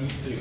move to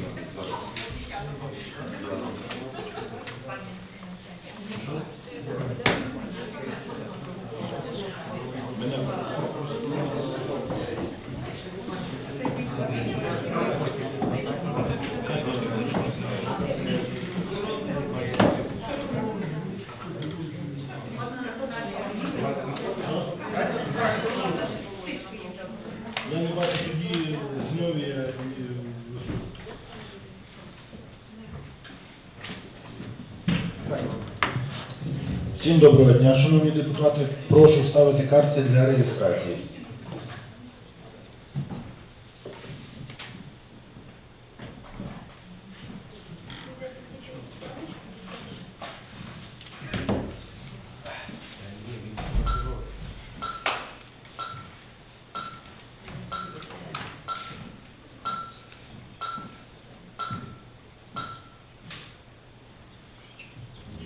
Доброго дня, шановні депутати. Прошу ставити карти для реєстрації.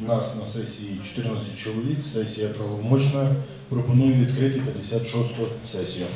У нас на сесії 14 чоловік, сесія правомочна. Пропоную відкрити 56-ту сесію.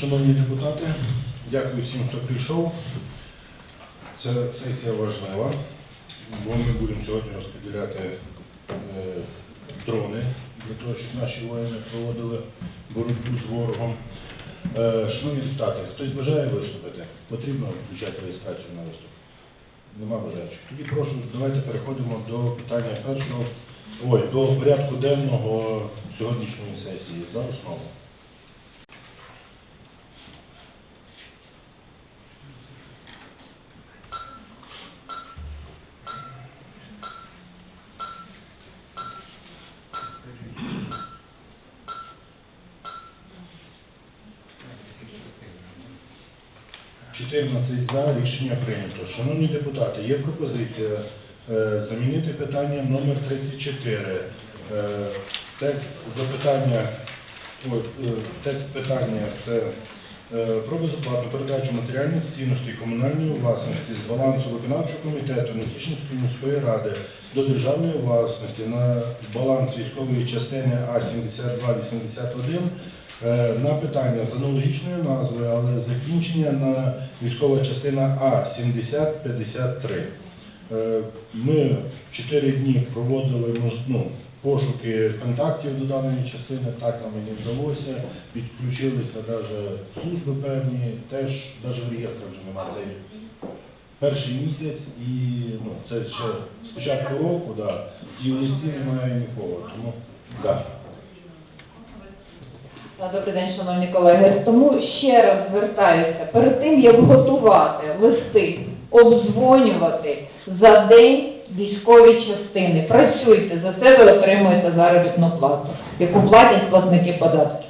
Шановні депутати, дякую всім, хто прийшов. Ця сесія важлива, бо ми будемо сьогодні розподіляти е, дрони для того, щоб наші воїни проводили боротьбу з ворогом. Е, шановні депутати, хтось бажає виступити? Потрібно включати реєстрацію на виступ? Нема бажаючих. Тоді прошу, давайте переходимо до питання першого, ой, до порядку денного сьогоднішньої сесії за основу. Чотирнадцять за рішення прийнято. Шановні депутати, є пропозиція е, замінити питання номер 34. Е, текст запитання, ой, е, питання це Е, Про безоплатну передачу матеріальних цінностей комунальної власності з балансу виконавчого комітету Нетішинської міської ради до державної власності на баланс військової частини А-7281 е, на питання з аналогічною назвою, але закінчення на військова частина А-7053. Е, Ми чотири дні проводили ну, пошуки контактів до даної частини, так нам і не вдалося. Підключилися навіть служби певні, теж навіть в реєстрах вже немає цей перший місяць і ну, це ще з початку року, да, і в листі немає нікого. Тому да. Добрий день, шановні колеги. Тому ще раз звертаюся, перед тим, як готувати листи, обдзвонювати за день військові частини. Працюйте, за це ви отримуєте заробітну плату, яку платять платники податків.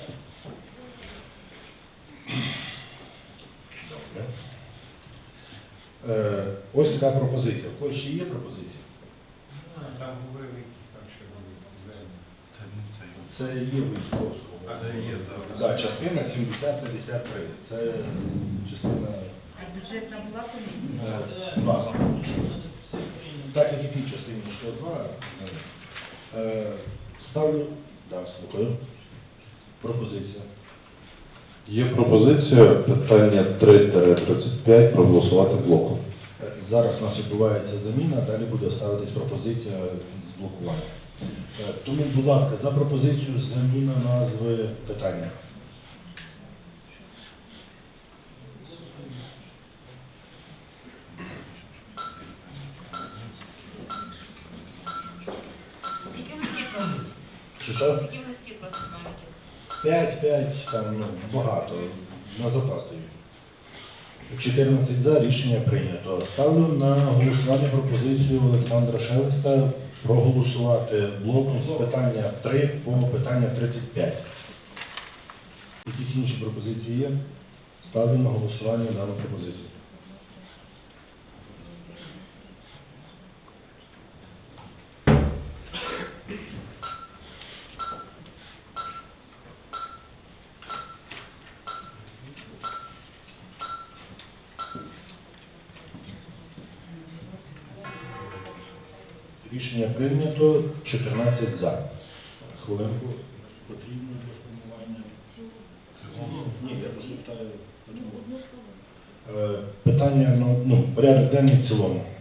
Е, ось така пропозиція. В когось ще є пропозиція? Там говорили, там ще були звернення. Це є військовського. Так. Да, частина 7053. Це частина А бюджетна була комісія? е. Так як і тій частині, що два. Е, ставлю, да, слухаю. Пропозиція. Є пропозиція питання 3-35 проголосувати блоком. Е, Зараз у нас відбувається заміна, далі буде ставитись пропозиція з блокування. Е, Тому, будь ласка, за пропозицію заміна назви питання. П'ять, п'ять, там ну, багато, на запас дають. 14 за рішення прийнято. Ставлю на голосування пропозицію Олександра Шелеста проголосувати блоком з питання 3 по питання 35. Якісь інші пропозиції є? Ставлю на голосування дану пропозицію. Прийнято 14 за. Хвилинку. Потрібно для формування. Ні, я просто питаю. Е, Питання, ну, ну, порядок денний в цілому. –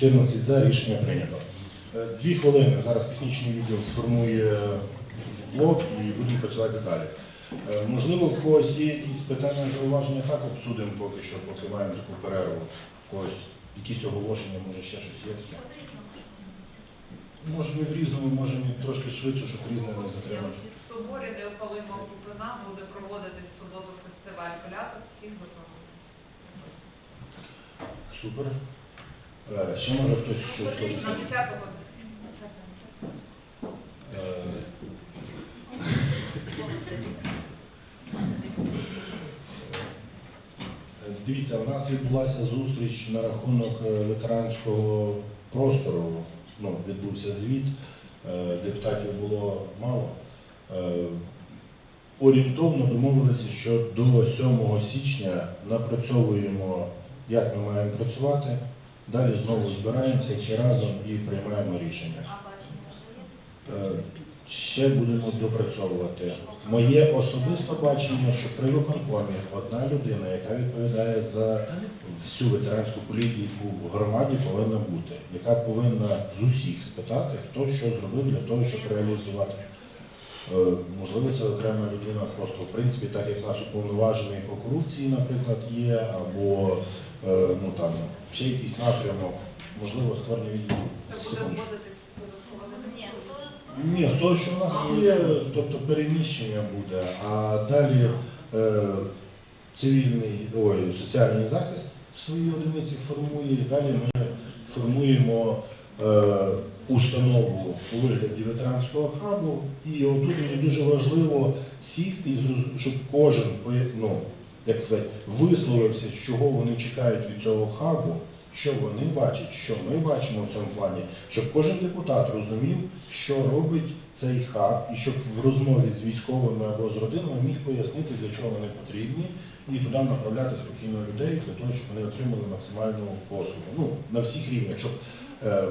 14 за рішення прийнято. Е, Дві хвилини. Зараз технічний відділ сформує блок і будемо працювати далі. Е, Можливо, в когось є якісь питання, зауваження, так обсудимо поки що, поки маємо таку перерву. В когось якісь оголошення, може ще щось є таке. Може не в різному, може трошки швидше, щоб різне не затримати. В соборі, де опалима купина, буде проводитись в суботу фестиваль поляток, всіх запрошую. Супер. Е, Ще може хтось щось сказати? от Е, Дивіться, у нас відбулася зустріч на рахунок е, ветеранського простору. Ну, відбувся звіт, е, депутатів було мало. Е, Орієнтовно домовилися, що до 7 січня напрацьовуємо, як ми маємо працювати. Далі знову збираємося всі разом і приймаємо рішення. Е, Ще будемо допрацьовувати. Моє особисте бачення, що при виконкомі одна людина, яка відповідає за всю ветеранську політику в громаді, повинна бути, яка повинна з усіх спитати, хто що зробив для того, щоб реалізувати. Е, Можливо, це окрема людина просто в принципі, так як наш уповноважений по корупції, наприклад, є, або ну там ще якийсь напрямок, можливо, створення відділу. Ні, то з того, що в нас є, тобто переміщення буде, а далі е, цивільний, ой, соціальний захист свої одиниці формує, і далі ми формуємо е, установу у вигляді ветеранського хабу. І отут мені дуже важливо сісти, щоб кожен ну, як сказати, висловився, чого вони чекають від цього хабу, що вони бачать, що ми бачимо в цьому плані, щоб кожен депутат розумів, що робить цей хаб, і щоб в розмові з військовими або з родинами міг пояснити, для чого вони потрібні, і туди направляти спокійно людей для того, щоб вони отримали максимальну послугу. Ну, на всіх рівнях, щоб е,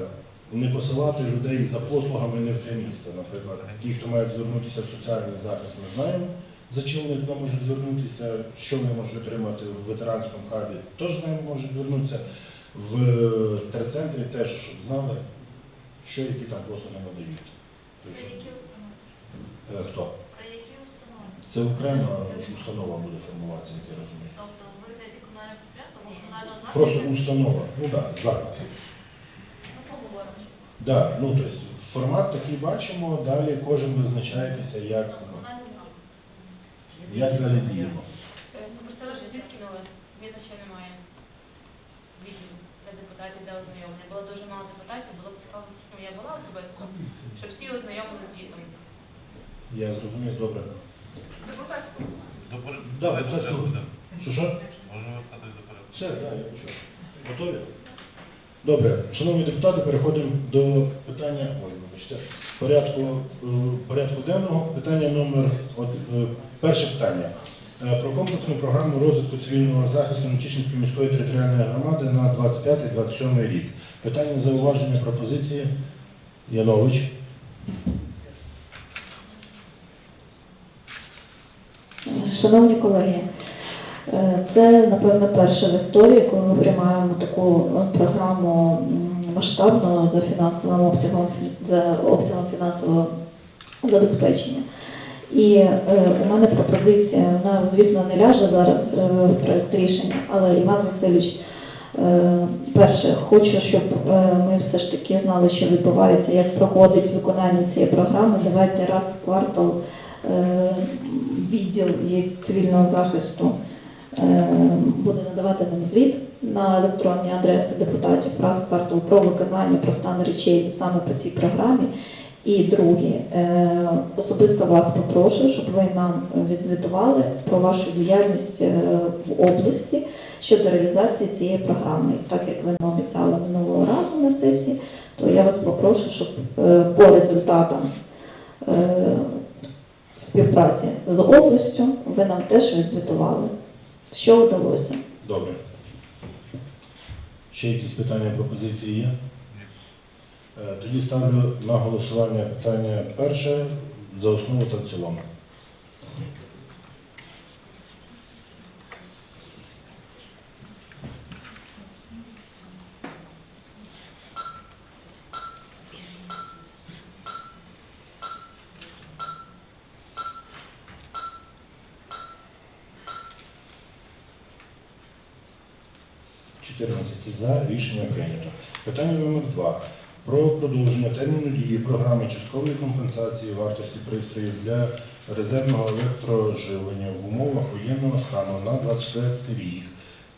не посилати людей за послугами не в це місто. Наприклад, ті, хто мають звернутися в соціальний захист, ми знаємо, за чим вони можуть звернутися, що вони можуть отримати в ветеранському хабі, теж знаємо, можуть звернутися. В терцентрі теж щоб знали, що які там послуги надають. Е, Хто? Це окрема установа буде формуватися, як я розумію. Тобто ви даєте комунальне підприємство, Просто установа, ну так, да, заклад. Ну. Да, ну тобто формат такий бачимо, далі кожен визначаєтеся, як. Як далі діємо. Ну, просто ви ж всі скинули, звісно, що немає відділу для депутатів для ознайомлення. Було дуже мало депутатів, було б цікаво, ну, я була особисто, щоб всі ознайомилися з звітом. Я зрозумів, добре. Депутатську. Да, депутатську- Що що? Можемо стати до порядку. Все, так, я почув. Готові? Добре, шановні депутати, переходимо до питання, ой, вибачте, порядку, е, порядку денного. Питання номер од- е, перше питання. Е, Про комплексну програму розвитку цивільного захисту Нечичинської міської територіальної громади на 25-27 рік. Питання зауваження пропозиції. Янович. Шановні колеги, це, напевно, перше в історії, коли ми приймаємо таку е, програму м, масштабну за фінансовим обсягом, за обсягом фінансового забезпечення. І е, у мене пропозиція, вона, звісно, не ляже зараз е, в проект рішення, але Іван Васильович, е, перше, хочу, щоб е, ми все ж таки знали, що відбувається, як проходить виконання цієї програми. Давайте раз в квартал е, відділ цивільного захисту е, буде надавати нам звіт на електронні адреси депутатів раз про виконання, про стан речей саме по цій програмі. І друге, е, особисто вас попрошу, щоб ви нам відзвітували про вашу діяльність е, в області щодо реалізації цієї програми. Так як ви нам обіцяли минулого разу на сесії, то я вас попрошу, щоб е, по результатам співпраці з областю ви нам теж відзвітували, що вдалося. Добре. Ще якісь питання, пропозиції є? Е, Тоді ставлю на голосування питання перше за основу та в цілому. За рішення прийнято. Питання номер два. Про продовження терміну дії програми часткової компенсації вартості пристроїв для резервного електроживлення в умовах воєнного стану на 24 рік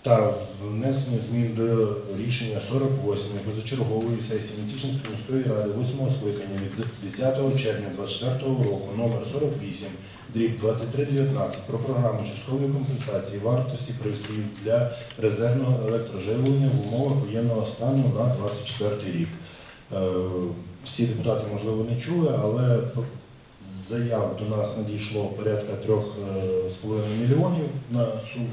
та внесення змін до рішення 48 позачергової сесії Нетішинської міської ради 8 скликання від 10 червня 24 року номер 48 дріб 2319 про програму часткової компенсації вартості пристроїв для резервного електроживлення в умовах воєнного стану на 24 рік. Е, Всі депутати, можливо, не чули, але заяв до нас надійшло порядка 3,5 мільйонів на суму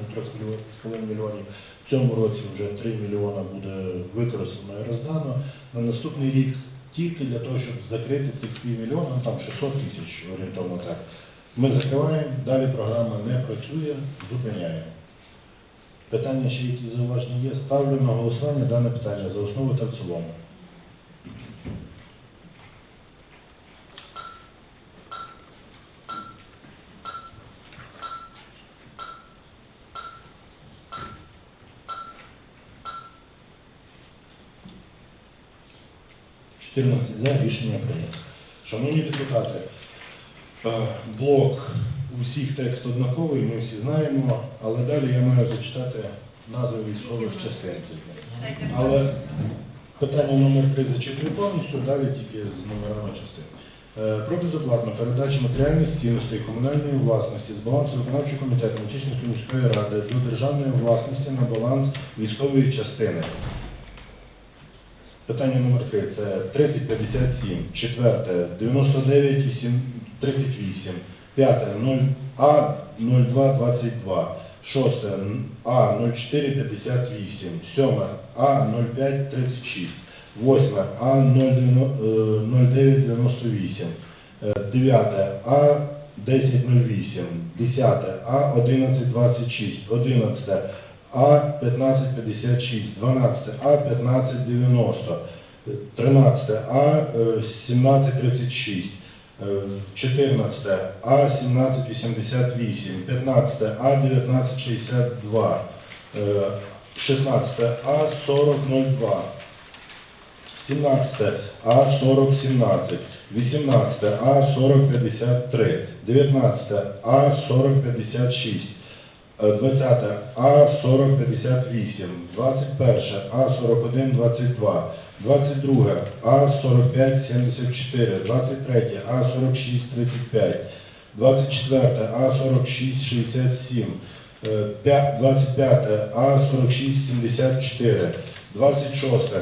3,5 мільйонів. В цьому році вже 3 мільйона буде використано і роздано. На наступний рік тільки для того, щоб закрити цих півмільйона, ну, там 600 тисяч орієнтовно так. Ми закриваємо, далі програма не працює, зупиняємо. Питання ще якісь зауваження є. Ставлю на голосування дане питання за основу та в цілому. Чотирнадцять за рішення прийнято. Шановні депутати, е, блок у всіх текст однаковий, ми всі знаємо, але далі я маю зачитати назви військових частин. Але питання номер 3 зачитую повністю, далі тільки з номерами частин. Е, Про безоплатну передачу матеріальних цінностей комунальної власності з балансу виконавчого комітету Мочишинської міської ради до державної власності на баланс військової частини. Питання номер 3 це 3057, четверте. 99 і 38, п'яте. 0 А 0222, шосте. А 0458, сьоме. А 0536, восьме. А 0998, е, дев'яте. А 1008, десяте. А 1126, одинадцяте А 1556, 12 А 1590, 13 А е, 1736, е, 14 А 1788, 15 А 1962, е, 16 А 4002, 17 А 4017, 18 А 4053, 19 А 4056, Е, 20 А 4058, 21 А 4122, 22 А 4574, 23 А 4635, 24 А 4667, е, 25 А 4674, 26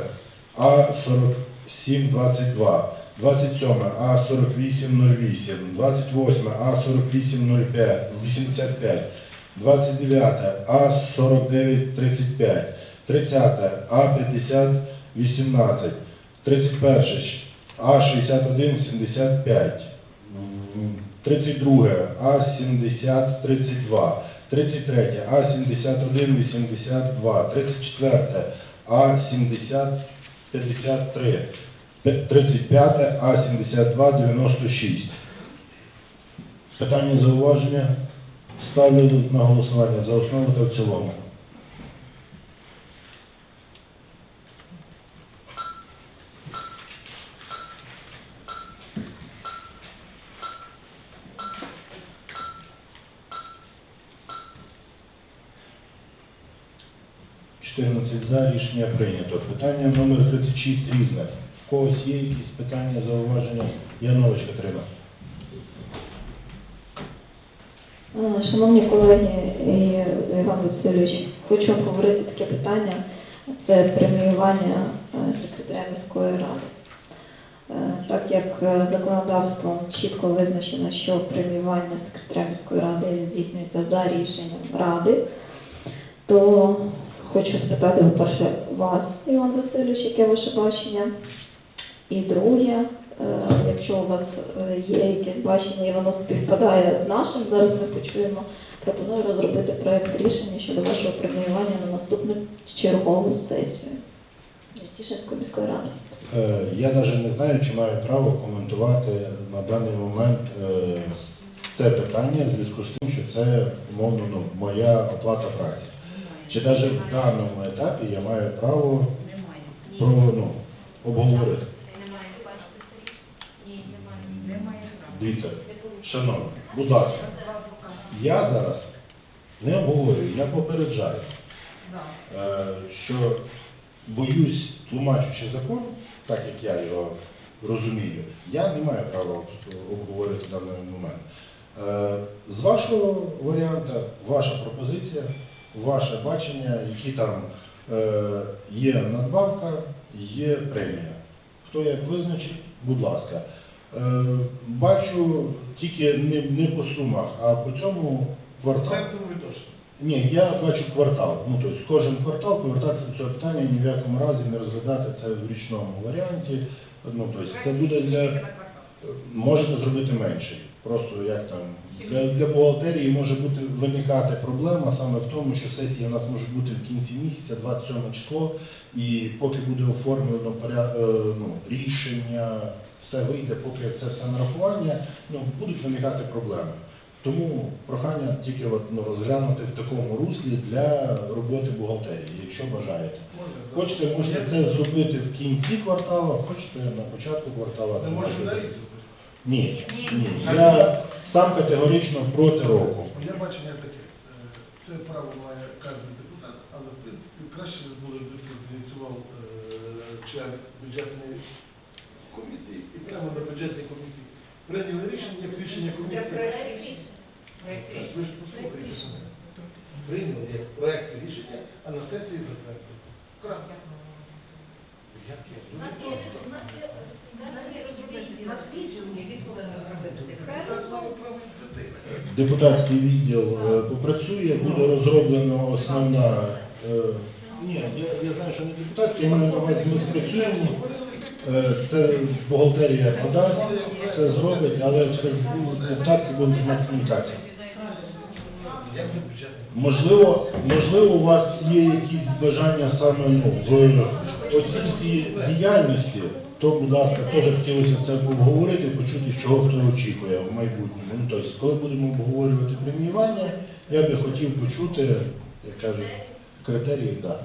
А 4722, 27 А 4808, 28 А 4805, 85, 29 А 4935, 30 А 5018, 31 А 6175, 32 А 7032, 33 А 7182, 34 А 7053, 35 А 7296. Питання зауваження ставлю на голосування за основу та в цілому. За рішення прийнято. Питання номер 36 різне. В когось є якісь питання, зауваження? Янович Катерина. Е, Шановні колеги і Іван Васильович, хочу обговорити таке питання. Це преміювання е, секретаря міської ради. Е, Так як е, законодавством чітко визначено, що преміювання секретаря міської ради здійснюється за рішенням ради, то хочу спитати, по-перше, вас, Іван Васильович, яке ваше бачення? І друге, якщо у вас е, є якесь бачення і воно співпадає з нашим, зараз ми почуємо, пропоную розробити проект рішення щодо вашого преміювання на наступну чергову сесію Тішинської міської ради. Е, Я навіть не знаю, чи маю право коментувати на даний момент це питання в зв'язку з тим, що це умовно ну, моя оплата праці. Чи навіть в даному етапі я маю право про ну, обговорити. Немає, бачите, Ні, немає. Немає права. Дивіться, шановні, будь ласка, я зараз не обговорюю, я попереджаю, е, що боюсь, тлумачучи закон, так як я його розумію, я не маю права об- обговорити даний момент. Е, З вашого варіанту, ваша пропозиція, ваше бачення, які там е, є надбавка, є премія. Хто як визначить, будь ласка. Е, Бачу тільки не, не по сумах, а по цьому кварталу. Ні, я бачу квартал. Ну, тобто кожен квартал повертатися до цього питання ні в якому разі не розглядати це в річному варіанті. Ну, тобто це буде для можете зробити менший. Просто як там для, для бухгалтерії може бути виникати проблема саме в тому, що сесії у нас можуть бути в кінці місяця, 27 число, і поки буде оформлено поря- е, ну, рішення, все вийде, поки це все нарахування, ну будуть виникати проблеми. Тому прохання тільки от, ну, розглянути в такому руслі для роботи бухгалтерії, якщо бажаєте. Хочете, можете це зробити в кінці кварталу, хочете на початку кварталу. Не може зробити. далі? Ні, ні. Я, Там категорично проти року. Моє бачення таке. е, Це право має кожен депутат, але в принципі краще було б ініціював е, член бюджетної комісії і прямо на бюджетній комісії прийняли рішення, як рішення комісії. Так, Ви ж послухайте мене. Прийняли як проект рішення, а на сесії затвердили. Крапка. Як є? У нас є, у нас є, у нас є розробити. У нас відділення, які повинні зробити. Так само правильно. Депутатський відділ е, попрацює, буде розроблено основна. е, Ні, я, я знаю, що не депутатський, я маю ми спрацюємо. Е, Це бухгалтерія подасть, це зробить, але через депутатські будуть мати комунікації. Як? Можливо, можливо, у вас є якісь бажання саме ну, в оцінці діяльності, то, будь ласка, теж хотілося це обговорити, почути, чого хто очікує в майбутньому. Ну, тобто, коли будемо обговорювати преміювання, я би хотів почути, як кажуть, критерії, так.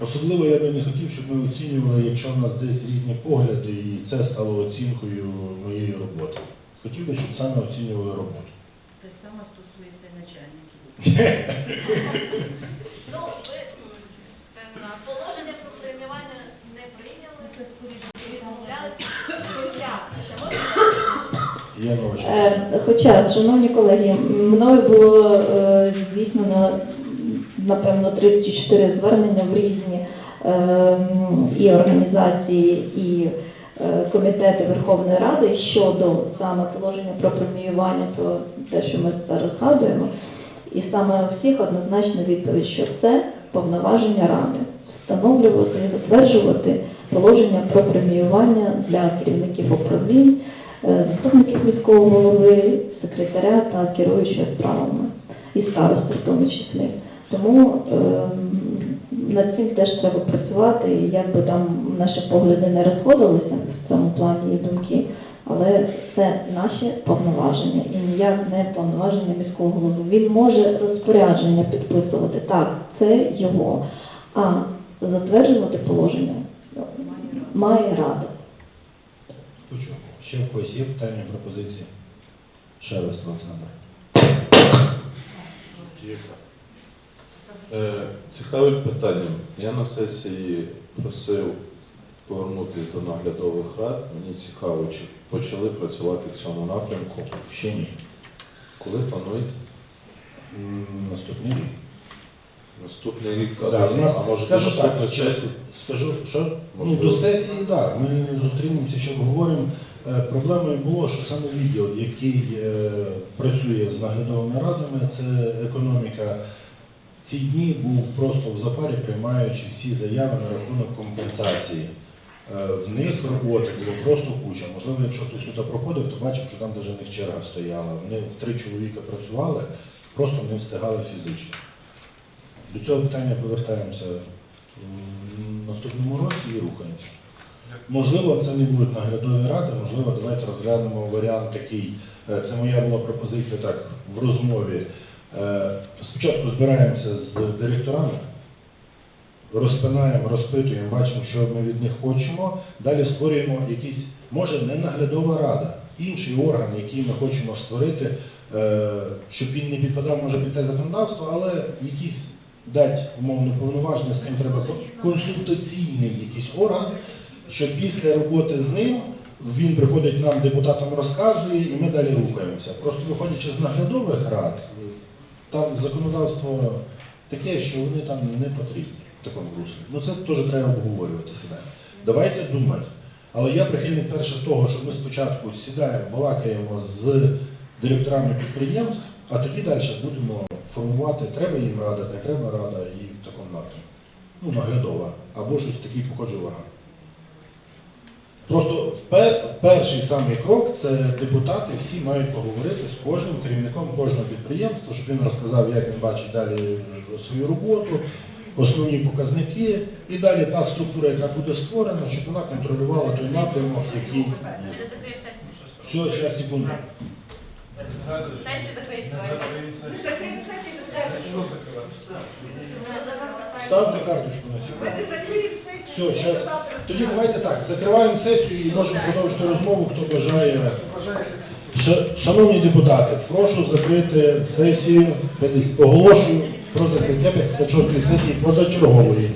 Особливо я би не хотів, щоб ми оцінювали, якщо в нас десь різні погляди, і це стало оцінкою моєї роботи. Хотів би, щоб саме оцінювали роботу. Те саме стосується начальників. Ну, ви м, положення про преміювання не прийняли, відмовлялися. Хоча. Е, Хоча, шановні колеги, мною було е, здійснено, напевно, 34 звернення в різні е, і організації, і е, комітети Верховної Ради щодо саме положення про преміювання, про те, що ми зараз згадуємо. І саме у всіх однозначна відповідь, що це повноваження Ради встановлювати і затверджувати положення про преміювання для керівників управлінь, е, заступників міського голови, секретаря та керуючого справами і старости в тому числі. Тому ем, над цим теж треба працювати, і як би там наші погляди не розходилися в цьому плані і думки, але це наші повноваження і ніяк не повноваження міського голови. Він може розпорядження підписувати, так, це його, а затверджувати положення має рада. Хочу. Ще в когось є питання, пропозиції? Шевест Олександр. Е, Цікавим питанням. Я на сесії просив повернутися до наглядових рад. Мені цікаво, чи почали працювати в цьому напрямку. Ще ні. Коли планують? М, Наступний рік. Наступний рік, а, Да, у нас, а може скажу до так, наступної що- скажу, що? Ну, Можливо. до сесії, так, ми зустрінемося, ще обговоримо. Е, Проблемою було, що саме відділ, який е, працює з наглядовими радами, це економіка. Ці дні був просто в запарі, приймаючи всі заяви на рахунок компенсації. Е, В них роботи було просто куча. Можливо, якщо хтось сюди проходив, то бачив, що там навіть них черга стояла. Вони три чоловіка працювали, просто не встигали фізично. До цього питання повертаємося в наступному році і рухаємося. Можливо, це не будуть наглядові ради, можливо, давайте розглянемо варіант такий. Е, Це моя була пропозиція так в розмові. Е, Спочатку збираємося з директорами, розпинаємо, розпитуємо, бачимо, що ми від них хочемо. Далі створюємо якийсь, може, не наглядова рада, інший орган, який ми хочемо створити, е, щоб він не підпадав, може, під те законодавство, але якийсь дати умовно повноваження, з ким треба консультаційний якийсь орган, що після роботи з ним він приходить нам, депутатам розказує, і ми далі рухаємося. Просто виходячи з наглядових рад, там законодавство таке, що вони там не потрібні в такому руслі. Ну це теж треба обговорювати сюди. Давайте думати. Але я прихильник перше того, що ми спочатку сідаємо, балакаємо з директорами підприємств, а тоді далі будемо формувати, треба їм рада, не треба рада, і в такому напрямку. Ну, наглядова, або щось такий похожий орган. Просто пер- перший самий крок це депутати всі мають поговорити з кожним керівником кожного підприємства, щоб він розказав, як він бачить далі свою роботу, основні показники, і далі та структура, яка буде створена, щоб вона контролювала той напрямок, який. Все, зараз секунду. Ставте карточку на секунду. Все, зараз. Тоді давайте так, закриваємо сесію і можемо продовжити розмову, хто бажає. Шановні депутати, прошу закрити сесію, оголошую про закриття 56 сесії позачергової.